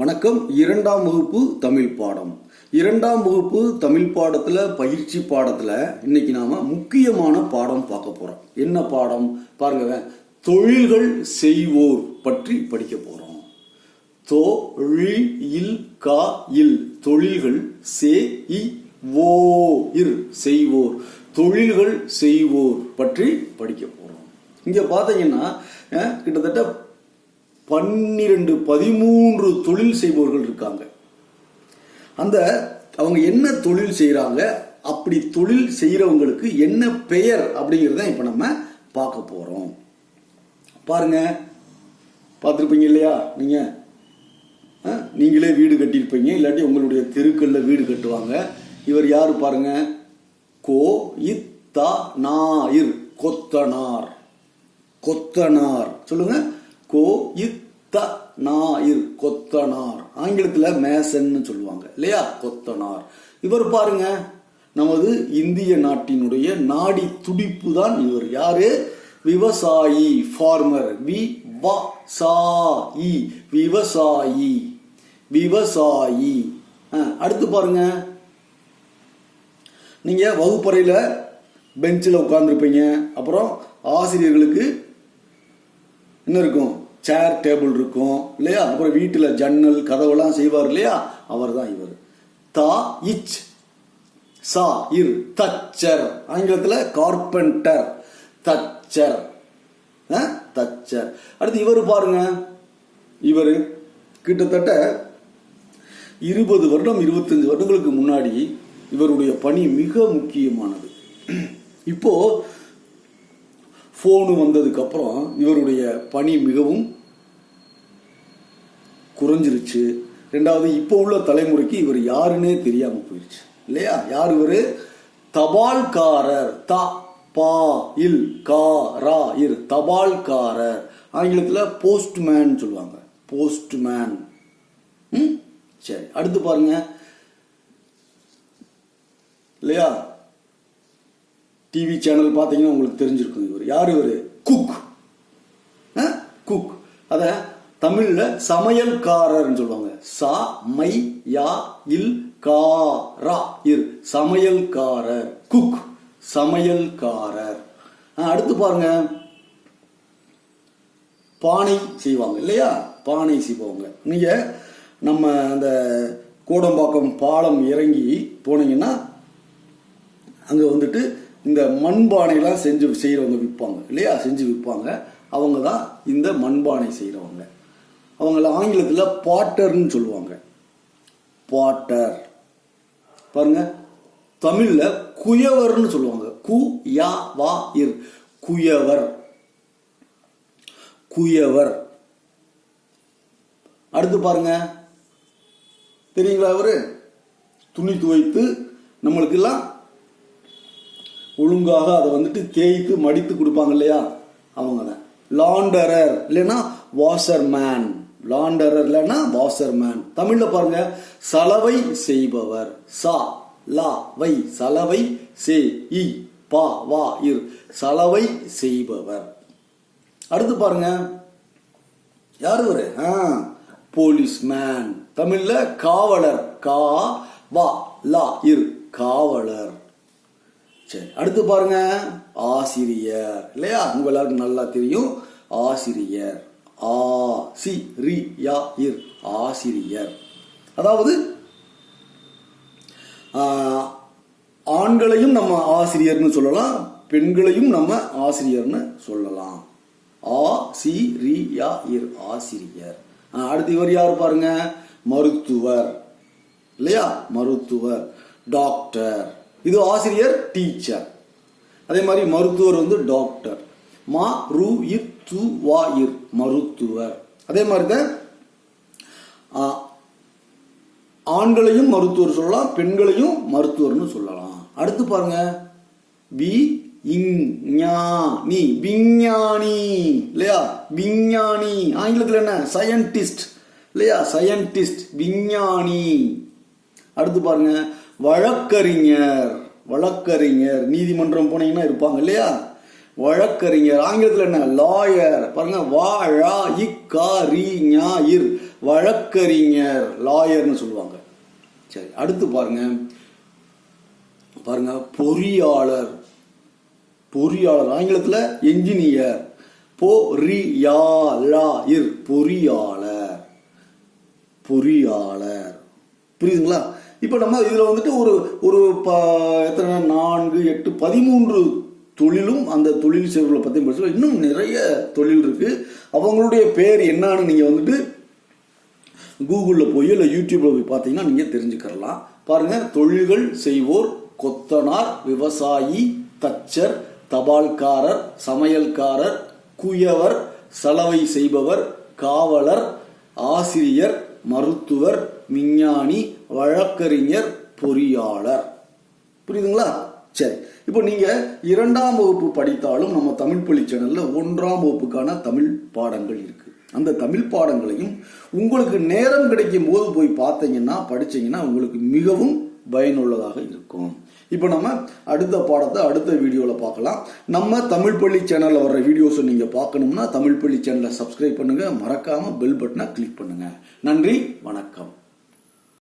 வணக்கம். இரண்டாம் வகுப்பு தமிழ் பாடம். இரண்டாம் வகுப்பு தமிழ் பாடத்துல பயிற்சி பாடத்துல இன்னைக்கு நாம முக்கியமான பாடம் பார்க்க போறோம். என்ன பாடம்? பாருங்க தொழில்கள் செய்வோர் பற்றி படிக்க போறோம். தொழில் கா இல் தொழில்கள் சே இ ஓ இர் செய்வோர். தொழில்கள் செய்வோர் பற்றி படிக்க போறோம். இங்க பாத்தீங்கன்னா கிட்டத்தட்ட பன்னிரெண்டு பதிமூன்று தொழில் செய்பவர்கள் இருக்காங்க. அந்த அவங்க என்ன தொழில் செய்கிறாங்க அப்படி தொழில் செய்கிறவங்களுக்கு என்ன பெயர் அப்படிங்கிறத இப்போ நம்ம பார்க்க போகிறோம் பாருங்க. பார்த்துருப்பீங்க இல்லையா? நீங்க நீங்களே வீடு கட்டியிருப்பீங்க இல்லாட்டி உங்களுடைய தெருக்களில் வீடு கட்டுவாங்க. இவர் யார் பாருங்க? கோ இத்தா நாயிர் கொத்தனார். கொத்தனார். சொல்லுங்க. கோ இத்த நாயிர் கொத்தனார். ஆங்கிலத்தில் மேசன்னு சொல்லுவாங்க. இல்லையா? கொத்தனார். இவர் பாருங்க நமது இந்திய நாட்டினுடைய நாடி துடிப்பு தான் இவர். யாரு? விவசாயி ஃபார்மர் வி வ விவசாயி. விவசாயி அடுத்து பாருங்க. நீங்க வகுப்பறையில பெஞ்சில் உட்காந்துருப்பீங்க அப்புறம் ஆசிரியர்களுக்கு என்ன இருக்கும்? சேர் டேபிள் இருக்கும் இல்லையா? அப்புறம் வீட்டில் ஜன்னல் கதவெல்லாம் செய்வார் இல்லையா? அவர் தான் இவர். தா இச் சா இர் தச்சர். ஆங்கிலத்தில் கார்பெண்டர் தச்சர். தச்சர். அடுத்து இவர் பாருங்க. இவர் கிட்டத்தட்ட இருபது வருடம் இருபத்தஞ்சு வருடங்களுக்கு முன்னாடி இவருடைய பணி மிக முக்கியமானது. இப்போ ஃபோனு வந்ததுக்கப்புறம் இவருடைய பணி மிகவும் குறைஞ்சிருச்சு. ரெண்டாவது இப்போ உள்ள தலைமுறைக்கு இவர் யாருன்னே தெரியாமல் போயிடுச்சு இல்லையா? யார் இவரு? தபால்காரர். த பா இல் கா ரா இர். தபால்காரர். ஆங்கிலத்தில் போஸ்ட்மேன் சொல்லுவாங்க. போஸ்ட்மேன் ம்? சரி அடுத்து பாருங்க. இல்லையா? டிவி சேனல் பார்த்தீங்கன்னா உங்களுக்கு தெரிஞ்சிருக்கும் இவர். யார் இவர்? குக் குக் அதை தமிழில் சமையல்காரர்னு சொல்லுவாங்க. சா மை யா இல் காரா இர். சமையல்காரர். குக் சமையல்காரர். அடுத்து பாருங்க. பானை செய்வாங்க இல்லையா? பானை செய்வாங்க நீங்க நம்ம அந்த கோடம்பாக்கம் பாலம் இறங்கி போனீங்கன்னா அங்க வந்துட்டு இந்த மண்பானைலாம் செஞ்சு செய்கிறவங்க விற்பாங்க இல்லையா? செஞ்சு விற்பாங்க அவங்க தான் இந்த மண்பானை செய்கிறவங்க அவங்கள ஆங்கிலத்தில் பாட்டர்னு சொல்லுவாங்க. பாட்டர். பாருங்க. தமிழில் குயவர்னு சொல்லுவாங்க. கு யா வா இர். குயவர். குயவர். அடுத்து பாருங்க. தெரியுங்களா அவரு துணி துவைத்து நம்மளுக்கெல்லாம் ஒழுங்காக அதை வந்துட்டு தேய்த்து மடித்து கொடுப்பாங்க இல்லையா? அவங்க தான் லாண்டரர் இல்லைன்னா வாஷர் மேன் லாண்டரர் இல்லைன்னா வாஷர் மேன் தமிழ்ல பாருங்க சலவை செய்பவர். சா லா வை சலவை சே இ பா வா இர். சலவை செய்பவர். அடுத்து பாருங்க யார் இவரு? போலீஸ்மேன் தமிழ்ல காவலர். கா வா லா இர். காவலர். சரி அடுத்து பாருங்க. ஆசிரியர். இல்லையா? உங்க எல்லாருக்கும் நல்லா தெரியும். ஆசிரியர். ஆ சி ரி யா இர் ஆசிரியர். அதாவது ஆண்களையும் நம்ம ஆசிரியர்னு சொல்லலாம். பெண்களையும் நம்ம ஆசிரியர்னு சொல்லலாம். ஆ சி ரி யா இர் ஆசிரியர் அடுத்து இவர் யார் பாருங்க? மருத்துவர். இல்லையா? மருத்துவர். டாக்டர். இது ஆசிரியர் டீச்சர் அதே மாதிரி மருத்துவர் வந்து டாக்டர் மா ரு இர் து வா இர் மருத்துவர். அதே மாதிரி தான் ஆ, ஆண்களையும் மருத்துவர் சொல்லலாம் பெண்களையும் மருத்துவர்னு சொல்லலாம். அடுத்து பாருங்க. பி இஞ்ஞானி விஞ்ஞானி இல்லையா? விஞ்ஞானி. ஆங்கிலத்தில் என்ன? சயின்டிஸ்ட் இல்லையா? சயின்டிஸ்ட் விஞ்ஞானி. அடுத்து பாருங்க. வழக்கறிஞர் வழக்கறிஞர் நீதிமன்றம் போனீங்கன்னா இருப்பாங்க இல்லையா? வழக்கறிஞர் ஆங்கிலத்தில் என்ன? லாயர். பாருங்க வாழா இக்கா வழக்கறிஞர் லாயர்னு சொல்லுவாங்க. சரி அடுத்து பாருங்க. பாருங்க பொறியாளர். பொறியாளர் ஆங்கிலத்தில் என்ஜினியர். பொறியாளர். பொறியாளர். புரியுதுங்களா? இப்போ நம்ம இதில் வந்துட்டு ஒரு ஒரு ப எத்தனை நான்கு எட்டு பதிமூன்று தொழிலும் அந்த தொழில் செய்வர்களை பற்றி படிச்சு இன்னும் நிறைய தொழில் இருக்குது அவங்களுடைய பேர் என்னான்னு நீங்கள் வந்துட்டு கூகுளில் போய் இல்லை யூடியூப்பில் போய் பார்த்தீங்கன்னா நீங்கள் தெரிஞ்சுக்கிறலாம். பாருங்கள் தொழில்கள் செய்வோர் கொத்தனார் விவசாயி தச்சர் தபால்காரர் சமையல்காரர் குயவர் சலவை செய்பவர் காவலர் ஆசிரியர் மருத்துவர் விஞ்ஞானி வழக்கறிஞர் பொறியாளர். புரியுதுங்களா? சரி. இப்போ நீங்க இரண்டாம் வகுப்பு படித்தாலும் நம்ம தமிழ் பள்ளி சேனல்ல ஒன்றாம் வகுப்புக்கான தமிழ் பாடங்கள் இருக்கு. அந்த தமிழ் பாடங்களையும் உங்களுக்கு நேரம் கிடைக்கும் போது போய் பார்த்தீங்கன்னா படிச்சீங்கன்னா உங்களுக்கு மிகவும் பயனுள்ளதாக இருக்கும். இப்போ நம்ம அடுத்த பாடத்தை அடுத்த வீடியோவில் பார்க்கலாம். நம்ம தமிழ் பள்ளி சேனலில் வர்ற வீடியோஸை நீங்கள் பார்க்கணும்னா தமிழ் பள்ளி சேனலை சப்ஸ்கிரைப் பண்ணுங்கள் மறக்காமல் பெல் பட்டனை கிளிக் பண்ணுங்கள் நன்றி வணக்கம்.